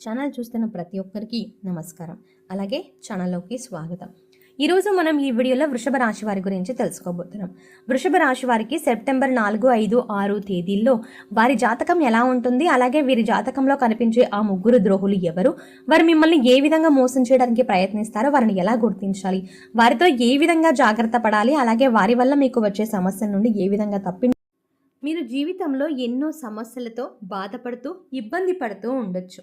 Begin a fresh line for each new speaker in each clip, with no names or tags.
Channel చూస్తున్న ప్రతి ఒక్కరికి నమస్కారం. అలాగే ఛానల్లోకి స్వాగతం. ఈరోజు మనం ఈ వీడియోలో వృషభ రాశి వారి గురించి తెలుసుకోబోతున్నాం. వృషభ రాశి వారికి సెప్టెంబర్ నాలుగు ఐదు ఆరు తేదీల్లో వారి జాతకం ఎలా ఉంటుంది? అలాగే వీరి జాతకంలో కనిపించే ఆ ముగ్గురు ద్రోహులు ఎవరు? వారు మిమ్మల్ని ఏ విధంగా మోసం చేయడానికి ప్రయత్నిస్తారో వారిని ఎలా గుర్తించాలి? వారితో ఏ విధంగా జాగ్రత్త పడాలి? అలాగే వారి వల్ల మీకు వచ్చే సమస్యల నుండి ఏ విధంగా తప్పి మీరు జీవితంలో ఎన్నో సమస్యలతో బాధపడుతూ ఇబ్బంది పడుతూ ఉండొచ్చు.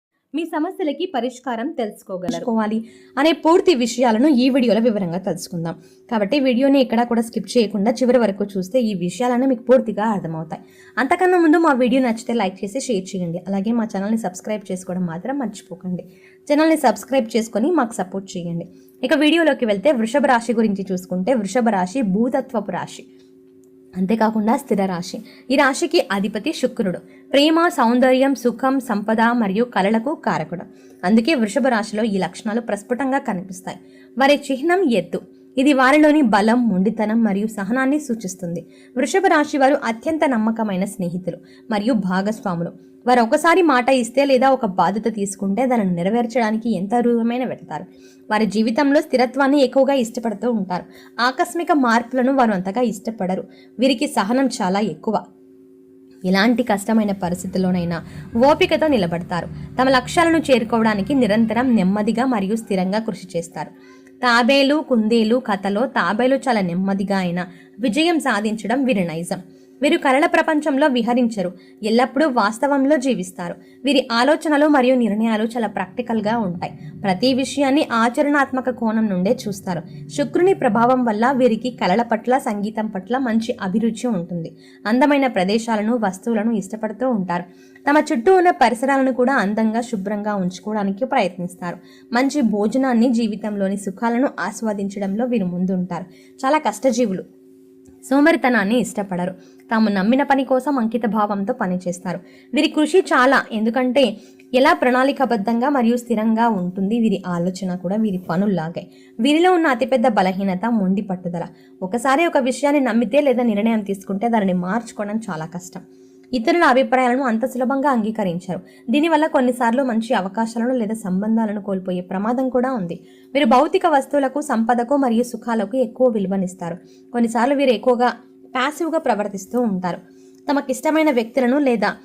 మీ సమస్యలకి పరిష్కారం తెలుసుకోగలరుకోవాలి అనే పూర్తి విషయాలను ఈ వీడియోలో వివరంగా తెలుసుకుందాం. కాబట్టి వీడియోని ఎక్కడా కూడా స్కిప్ చేయకుండా చివరి వరకు చూస్తే ఈ విషయాలన్నీ మీకు పూర్తిగా అర్థమవుతాయి. అంతకన్నా ముందు మా వీడియో నచ్చితే లైక్ చేసి షేర్ చేయండి. అలాగే మా ఛానల్ని సబ్స్క్రైబ్ చేసుకోవడం మాత్రం మర్చిపోకండి. ఛానల్ని సబ్స్క్రైబ్ చేసుకొని మాకు సపోర్ట్ చేయండి. ఇక వీడియోలోకి వెళ్తే వృషభ రాశి గురించి చూసుకుంటే వృషభ రాశి భూతత్వపు రాశి. అంతేకాకుండా స్థిర రాశి. ఈ రాశికి అధిపతి శుక్రుడు. ప్రేమ సౌందర్యం సుఖం సంపద మరియు కళలకు కారకుడు. అందుకే వృషభ రాశిలో ఈ లక్షణాలు ప్రస్ఫుటంగా కనిపిస్తాయి. వారి చిహ్నం ఎత్తు ఇది వారిలోని బలం మొండితనం మరియు సహనాన్ని సూచిస్తుంది. వృషభ రాశి వారు అత్యంత నమ్మకమైన స్నేహితులు మరియు భాగస్వాములు. వారు ఒకసారి మాట ఇస్తే లేదా ఒక బాధ్యత తీసుకుంటే దానిని నెరవేర్చడానికి ఎంత రూపమైన వెళ్తారు? వారి జీవితంలో స్థిరత్వాన్ని ఎక్కువగా ఇష్టపడుతూ ఉంటారు. ఆకస్మిక మార్పులను వారు అంతగా ఇష్టపడరు. వీరికి సహనం చాలా ఎక్కువ. ఎలాంటి కష్టమైన పరిస్థితుల్లోనైనా ఓపికతో నిలబడతారు. తమ లక్ష్యాలను చేరుకోవడానికి నిరంతరం నెమ్మదిగా మరియు స్థిరంగా కృషి చేస్తారు. తాబేలు కుందేలు కథలో తాబేలు చాలా నెమ్మదిగా అయినా విజయం సాధించడం వీరి నైజం. వీరు కళల ప్రపంచంలో విహరించరు. ఎల్లప్పుడూ వాస్తవంలో జీవిస్తారు. వీరి ఆలోచనలు మరియు నిర్ణయాలు చాలా ప్రాక్టికల్గా ఉంటాయి. ప్రతి విషయాన్ని ఆచరణాత్మక కోణం నుండే చూస్తారు. శుక్రుని ప్రభావం వల్ల వీరికి కళల పట్ల సంగీతం పట్ల మంచి అభిరుచి ఉంటుంది. అందమైన ప్రదేశాలను వస్తువులను ఇష్టపడుతూ ఉంటారు. తమ చుట్టూ ఉన్న పరిసరాలను కూడా అందంగా శుభ్రంగా ఉంచుకోవడానికి ప్రయత్నిస్తారు. మంచి భోజనాన్ని జీవితంలోని సుఖాలను ఆస్వాదించడంలో వీరు ముందుంటారు. చాలా కష్టజీవులు. సోమరితనాన్ని ఇష్టపడరు. తాము నమ్మిన పని కోసం అంకిత భావంతో పనిచేస్తారు వీరి కృషి చాలా ఎందుకంటే ఎలా ప్రణాళికబద్ధంగా మరియు స్థిరంగా ఉంటుంది వీరి ఆలోచన కూడా వీరి పనుల్లాగే. వీరిలో ఉన్న అతిపెద్ద బలహీనత మొండి పట్టుదల. ఒకసారి ఒక విషయాన్ని నమ్మితే లేదా నిర్ణయం తీసుకుంటే దానిని మార్చుకోవడం చాలా కష్టం. ఇతరుల అభిప్రాయాలను అంత సులభంగా అంగీకరించారు. దీనివల్ల కొన్నిసార్లు మంచి అవకాశాలను లేదా సంబంధాలను కోల్పోయే ప్రమాదం కూడా ఉంది. వీరు భౌతిక వస్తువులకు సంపదకు మరియు సుఖాలకు ఎక్కువ విలువనిస్తారు. కొన్నిసార్లు వీరు ఎక్కువగా ప్యాసివ్గా ప్రవర్తిస్తూ ఉంటారు. తమకిష్టమైన వ్యక్తులను లేదా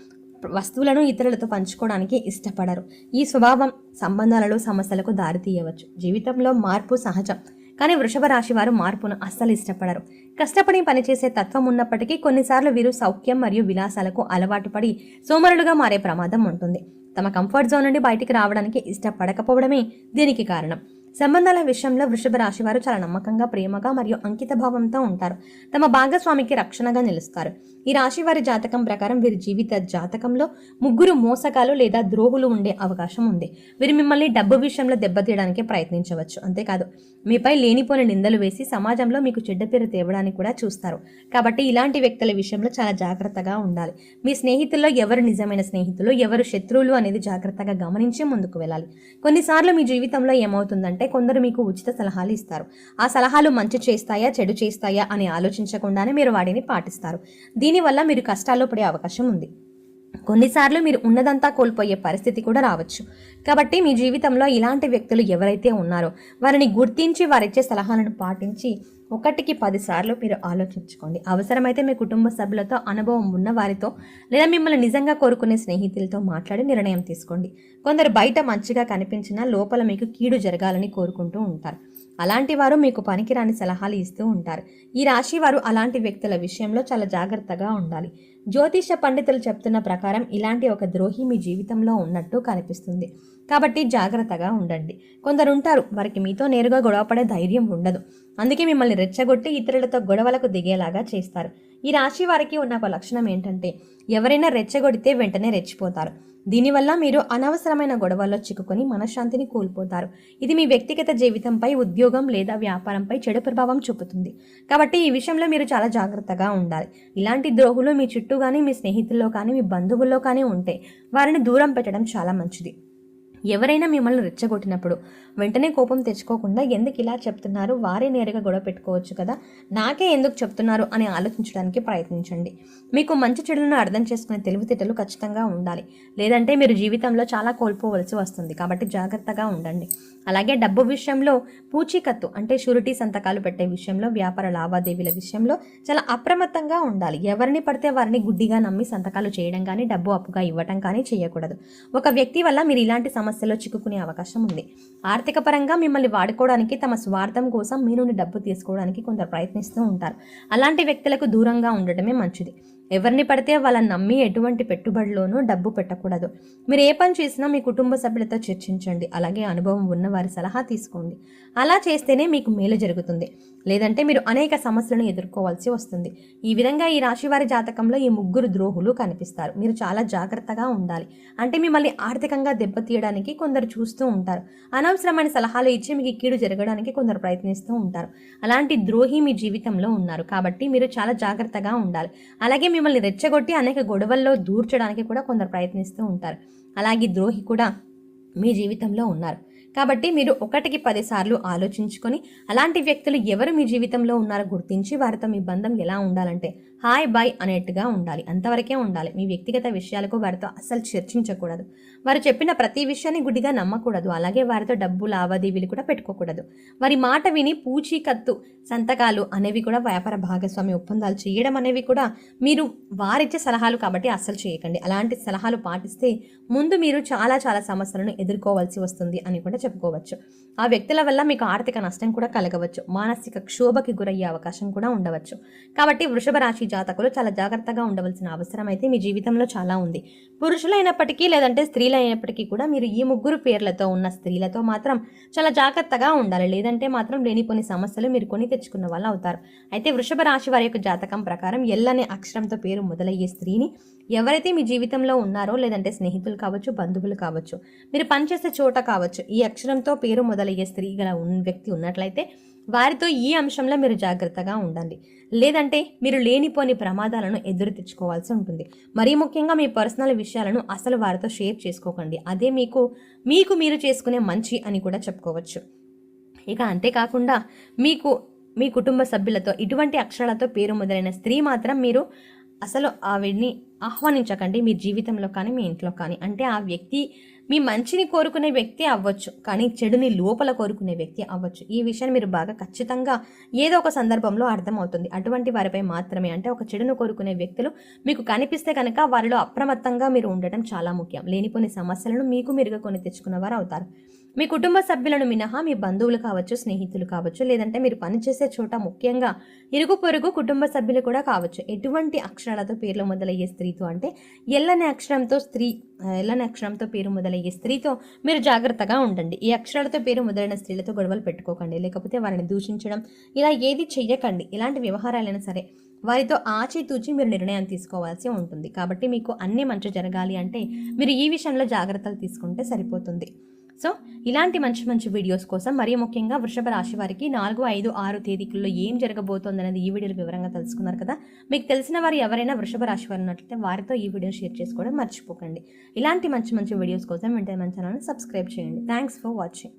వస్తువులను ఇతరులతో పంచుకోవడానికి ఇష్టపడరు. ఈ స్వభావం సంబంధాలలో సమస్యలకు దారితీయవచ్చు. జీవితంలో మార్పు సహజం. కానీ వృషభ రాశి వారు మార్పును అస్సలు ఇష్టపడరు. కష్టపడి పనిచేసే తత్వం ఉన్నప్పటికీ కొన్నిసార్లు వీరు సౌఖ్యం మరియు విలాసాలకు అలవాటు పడి సోమరులుగా మారే ప్రమాదం ఉంటుంది. తమ కంఫర్ట్ జోన్ నుండి బయటికి రావడానికి ఇష్టపడకపోవడమే దీనికి కారణం. సంబంధాల విషయంలో వృషభ రాశి వారు చాలా నమ్మకంగా ప్రేమగా మరియు అంకిత భావంతో ఉంటారు. తమ భాగస్వామికి రక్షణగా నిలుస్తారు. ఈ రాశి వారి జాతకం ప్రకారం వీరి జీవిత జాతకంలో ముగ్గురు మోసగాలు లేదా ద్రోహులు ఉండే అవకాశం ఉంది. వీరు మిమ్మల్ని డబ్బు విషయంలో దెబ్బతీయడానికి ప్రయత్నించవచ్చు. అంతేకాదు మీపై లేనిపోని నిందలు వేసి సమాజంలో మీకు చెడ్డ పేరు తేవడానికి కూడా చూస్తారు. కాబట్టి ఇలాంటి వ్యక్తుల విషయంలో చాలా జాగ్రత్తగా ఉండాలి. మీ స్నేహితుల్లో ఎవరు నిజమైన స్నేహితులు ఎవరు శత్రువులు అనేది జాగ్రత్తగా గమనించి ముందుకు వెళ్ళాలి. కొన్నిసార్లు మీ జీవితంలో ఏమవుతుందంటే కొందరు మీకు ఉచిత సలహాలు ఇస్తారు. ఆ సలహాలు మంచి చేస్తాయా చెడు చేస్తాయా అని ఆలోచించకుండానే మీరు వాటిని పాటిస్తారు. దీనివల్ల మీరు కష్టాల్లో పడే అవకాశం ఉంది. కొన్నిసార్లు మీరు ఉన్నదంతా కోల్పోయే పరిస్థితి కూడా రావచ్చు. కాబట్టి మీ జీవితంలో ఇలాంటి వ్యక్తులు ఎవరైతే ఉన్నారో వారిని గుర్తించి వారిచ్చే సలహాలను పాటించి ఒకటికి పదిసార్లు మీరు ఆలోచించుకోండి. అవసరమైతే మీ కుటుంబ సభ్యులతో అనుభవం ఉన్న వారితో లేదా మిమ్మల్ని నిజంగా కోరుకునే స్నేహితులతో మాట్లాడి నిర్ణయం తీసుకోండి. కొందరు బయట మంచిగా కనిపించినా లోపల మీకు కీడు జరగాలని కోరుకుంటూ ఉంటారు. అలాంటి వారు మీకు పనికిరాని సలహాలు ఇస్తూ ఉంటారు. ఈ రాశి వారు అలాంటి వ్యక్తుల విషయంలో చాలా జాగ్రత్తగా ఉండాలి. జ్యోతిష పండితులు చెప్తున్న ప్రకారం ఇలాంటి ఒక ద్రోహి మీ జీవితంలో ఉన్నట్టు కనిపిస్తుంది. కాబట్టి జాగ్రత్తగా ఉండండి. కొందరు ఉంటారు వారికి మీతో నేరుగా గొడవపడే ధైర్యం ఉండదు. అందుకే మిమ్మల్ని రెచ్చగొట్టి ఇతరులతో గొడవలకు దిగేలాగా చేస్తారు. ఈ రాశి వారికి ఉన్న ఒక లక్షణం ఏంటంటే ఎవరైనా రెచ్చగొడితే వెంటనే రెచ్చిపోతారు. దీనివల్ల మీరు అనవసరమైన గొడవల్లో చిక్కుకొని మనశ్శాంతిని కోల్పోతారు. ఇది మీ వ్యక్తిగత జీవితంపై ఉద్యోగం లేదా వ్యాపారంపై చెడు ప్రభావం చూపుతుంది. కాబట్టి ఈ విషయంలో మీరు చాలా జాగ్రత్తగా ఉండాలి. ఇలాంటి ద్రోహులు మీ చుట్టూ కానీ మీ స్నేహితుల్లో కానీ మీ బంధువుల్లో కానీ ఉంటే వారిని దూరం పెట్టడం చాలా మంచిది. ఎవరైనా మిమ్మల్ని రెచ్చగొట్టినప్పుడు వెంటనే కోపం తెచ్చుకోకుండా ఎందుకు ఇలా చెప్తున్నారు? వారే నేరుగా గొడవ పెట్టుకోవచ్చు కదా. నాకే ఎందుకు చెప్తున్నారు అని ఆలోచించడానికి ప్రయత్నించండి. మీకు మంచి చెడులను అర్థం చేసుకునే తెలివితేటలు ఖచ్చితంగా ఉండాలి. లేదంటే మీరు జీవితంలో చాలా కోల్పోవలసి వస్తుంది. కాబట్టి జాగ్రత్తగా ఉండండి. అలాగే డబ్బు విషయంలో పూచీకత్తు అంటే షూరిటీ సంతకాలు పెట్టే విషయంలో వ్యాపార లావాదేవీల విషయంలో చాలా అప్రమత్తంగా ఉండాలి. ఎవరిని పడితే వారిని గుడ్డిగా నమ్మి సంతకాలు చేయడం కానీ డబ్బు అప్పుగా ఇవ్వటం కానీ చేయకూడదు. ఒక వ్యక్తి వల్ల మీరు ఇలాంటి సమస్య సమస్యలో చిక్కుకునే అవకాశం ఉంది. ఆర్థిక పరంగా మిమ్మల్ని వాడుకోవడానికి తమ స్వార్థం కోసం మీ నుండి డబ్బు తీసుకోవడానికి కొందరు ప్రయత్నిస్తూ ఉంటారు. అలాంటి వ్యక్తులకు దూరంగా ఉండటమే మంచిది. ఎవరిని పడితే వాళ్ళని నమ్మి ఎటువంటి పెట్టుబడిలోనూ డబ్బు పెట్టకూడదు. మీరు ఏ పని చేసినా మీ కుటుంబ సభ్యులతో చర్చించండి. అలాగే అనుభవం ఉన్న వారి సలహా తీసుకోండి. అలా చేస్తేనే మీకు మేలు జరుగుతుంది. లేదంటే మీరు అనేక సమస్యలను ఎదుర్కోవాల్సి వస్తుంది. ఈ విధంగా ఈ రాశి వారి జాతకంలో ఈ ముగ్గురు ద్రోహులు కనిపిస్తారు. మీరు చాలా జాగ్రత్తగా ఉండాలి. అంటే మిమ్మల్ని ఆర్థికంగా దెబ్బతీయడానికి కొందరు చూస్తూ ఉంటారు. అనవసరమైన సలహాలు ఇచ్చి మీకు కీడు జరగడానికి కొందరు ప్రయత్నిస్తూ ఉంటారు. అలాంటి ద్రోహి మీ జీవితంలో ఉన్నారు. కాబట్టి మీరు చాలా జాగ్రత్తగా ఉండాలి. అలాగే మిమ్మల్ని రెచ్చగొట్టి అనేక గొడవల్లో దూర్చడానికి కూడా కొందరు ప్రయత్నిస్తూ ఉంటారు. అలాగే ద్రోహి కూడా మీ జీవితంలో ఉన్నారు. కాబట్టి మీరు ఒకటికి పదిసార్లు ఆలోచించుకొని అలాంటి వ్యక్తులు ఎవరు మీ జీవితంలో ఉన్నారో గుర్తించి వారితో మీ బంధం ఎలా ఉండాలంటే హాయ్ బాయ్ అనేట్టుగా ఉండాలి. అంతవరకే ఉండాలి. మీ వ్యక్తిగత విషయాలకు వారితో అస్సలు చర్చించకూడదు. వారు చెప్పిన ప్రతి విషయాన్ని గుడిగా నమ్మకూడదు. అలాగే వారితో డబ్బు లావాదేవీలు కూడా పెట్టుకోకూడదు. వారి మాట విని పూచీకత్తు సంతకాలు అనేవి కూడా వ్యాపార భాగస్వామి ఒప్పందాలు చేయడం అనేవి కూడా మీరు వారిచ్చే సలహాలు కాబట్టి అస్సలు చేయకండి. అలాంటి సలహాలు పాటిస్తే ముందు మీరు చాలా చాలా సమస్యలను ఎదుర్కోవాల్సి వస్తుంది అని కూడా చెప్పుకోవచ్చు. ఆ వ్యక్తుల వల్ల మీకు ఆర్థిక నష్టం కూడా కలగవచ్చు. మానసిక క్షోభకి గురయ్యే అవకాశం కూడా ఉండవచ్చు. కాబట్టి వృషభ రాశి జాతకులు చాలా జాగ్రత్తగా ఉండవలసిన అవసరం అయితే మీ జీవితంలో చాలా ఉంది. పురుషులైనప్పటికీ లేదంటే స్త్రీలైనప్పటికీ కూడా మీరు ఈ ముగ్గురు పేర్లతో ఉన్న స్త్రీలతో మాత్రం చాలా జాగ్రత్తగా ఉండాలి. లేదంటే మాత్రం లేనిపోని సమస్యలు మీరు కొని తెచ్చుకున్న వాళ్ళు అవుతారు. అయితే వృషభ రాశి వారి యొక్క జాతకం ప్రకారం ఎల్లనే అక్షరంతో పేరు మొదలయ్యే స్త్రీని ఎవరైతే మీ జీవితంలో ఉన్నారో లేదంటే స్నేహితులు కావచ్చు బంధువులు కావచ్చు మీరు పనిచేసే చోట కావచ్చు ఈ అక్షరంతో పేరు మొదలయ్యే స్త్రీ గల వ్యక్తి ఉన్నట్లయితే వారితో ఈ అంశంలో మీరు జాగ్రత్తగా ఉండండి. లేదంటే మీరు లేనిపోని ప్రమాదాలను ఎదురు తెచ్చుకోవాల్సి ఉంటుంది. మరీ ముఖ్యంగా మీ పర్సనల్ విషయాలను అసలు వారితో షేర్ చేసుకోకండి. అదే మీకు మీకు మీరు చేసుకునే మంచి అని కూడా చెప్పుకోవచ్చు. ఇక అంతేకాకుండా మీకు మీ కుటుంబ సభ్యులతో ఇటువంటి అక్షరాలతో పేరు మొదలైన స్త్రీ మాత్రం మీరు అసలు ఆవిడ్ని ఆహ్వానించకండి. మీ జీవితంలో కానీ మీ ఇంట్లో కానీ. అంటే ఆ వ్యక్తి మీ మంచిని కోరుకునే వ్యక్తి అవ్వచ్చు కానీ చెడుని లోపల కోరుకునే వ్యక్తి అవ్వచ్చు. ఈ విషయాన్ని మీరు బాగా ఖచ్చితంగా ఏదో ఒక సందర్భంలో అర్థమవుతుంది. అటువంటి వారిపై మాత్రమే. అంటే ఒక చెడును కోరుకునే వ్యక్తులు మీకు కనిపిస్తే కనుక వారిలో అప్రమత్తంగా మీరు ఉండటం చాలా ముఖ్యం. లేనిపోని సమస్యలను మీకు మీరుగా కొని తెచ్చుకున్న వారు అవుతారు. మీ కుటుంబ సభ్యులను మినహా మీ బంధువులు కావచ్చు స్నేహితులు కావచ్చు లేదంటే మీరు పనిచేసే చోట ముఖ్యంగా ఇరుగు పొరుగు కుటుంబ సభ్యులు కూడా కావచ్చు. ఎటువంటి అక్షరాలతో పేర్లు మొదలయ్యే స్త్రీతో అంటే ఎల్లని అక్షరంతో స్త్రీ ఎల్లని అక్షరంతో పేరు మొదలయ్యే స్త్రీతో మీరు జాగ్రత్తగా ఉండండి. ఈ అక్షరాలతో పేరు మొదలైన స్త్రీలతో గొడవలు పెట్టుకోకండి. లేకపోతే వారిని దూషించడం ఇలా ఏది చెయ్యకండి. ఇలాంటి వ్యవహారాలైనా సరే వారితో ఆచితూచి మీరు నిర్ణయం తీసుకోవాల్సి ఉంటుంది. కాబట్టి మీకు అన్ని మంచి జరగాలి అంటే మీరు ఈ విషయంలో జాగ్రత్తలు తీసుకుంటే సరిపోతుంది. సో ఇలాంటి మంచి మంచి వీడియోస్ కోసం మరీ ముఖ్యంగా వృషభ రాశి వారికి నాలుగు ఐదు ఆరు తేదీలలో ఏం జరగబోతోంది అనేది ఈ వీడియోలో వివరంగా తెలుసుకున్నారు కదా. మీకు తెలిసిన వారు ఎవరైనా వృషభ రాశి వారు ఉన్నట్లయితే వారితో ఈ వీడియో షేర్ చేసుకోవడం మర్చిపోకండి. ఇలాంటి మంచి మంచి వీడియోస్ కోసం వెంటనే మన ఛానల్ని సబ్స్క్రైబ్ చేయండి. Thanks for watching